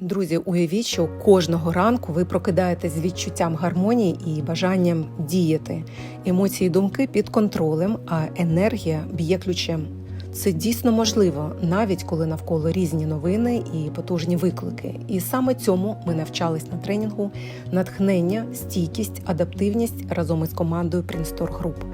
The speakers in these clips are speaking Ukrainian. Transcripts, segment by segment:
Друзі, уявіть, що кожного ранку ви прокидаєтесь з відчуттям гармонії і бажанням діяти. Емоції і думки під контролем, а енергія б'є ключем. Це дійсно можливо, навіть коли навколо різні новини і потужні виклики. І саме цьому ми навчались на тренінгу натхнення, стійкість, адаптивність разом із командою Принстор Груп.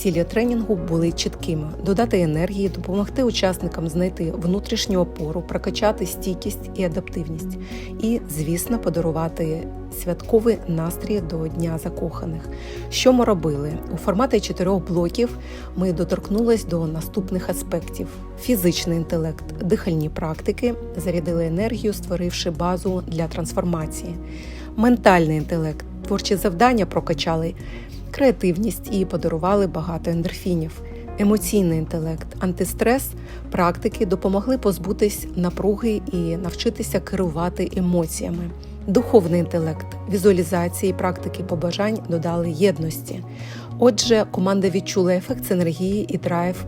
Цілі тренінгу були чіткими: додати енергії, допомогти учасникам знайти внутрішню опору, прокачати стійкість і адаптивність, і, звісно, подарувати святковий настрій до Дня закоханих. Що ми робили? У форматі чотирьох блоків? Ми доторкнулись до наступних аспектів: фізичний інтелект, дихальні практики, зарядили енергію, створивши базу для трансформації, ментальний інтелект, творчі завдання прокачали креативність і подарували багато ендорфінів. Емоційний інтелект, антистрес, практики допомогли позбутись напруги і навчитися керувати емоціями. Духовний інтелект, візуалізації, практики побажань додали єдності. Отже, команда відчула ефект синергії і драйв,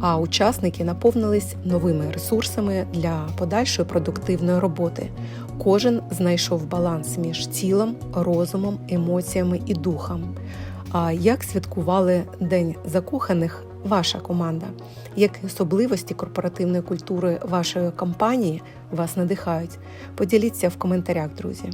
а учасники наповнились новими ресурсами для подальшої продуктивної роботи. Кожен знайшов баланс між тілом, розумом, емоціями і духом. А як святкували День закоханих ваша команда? Які особливості корпоративної культури вашої компанії вас надихають? Поділіться в коментарях, друзі.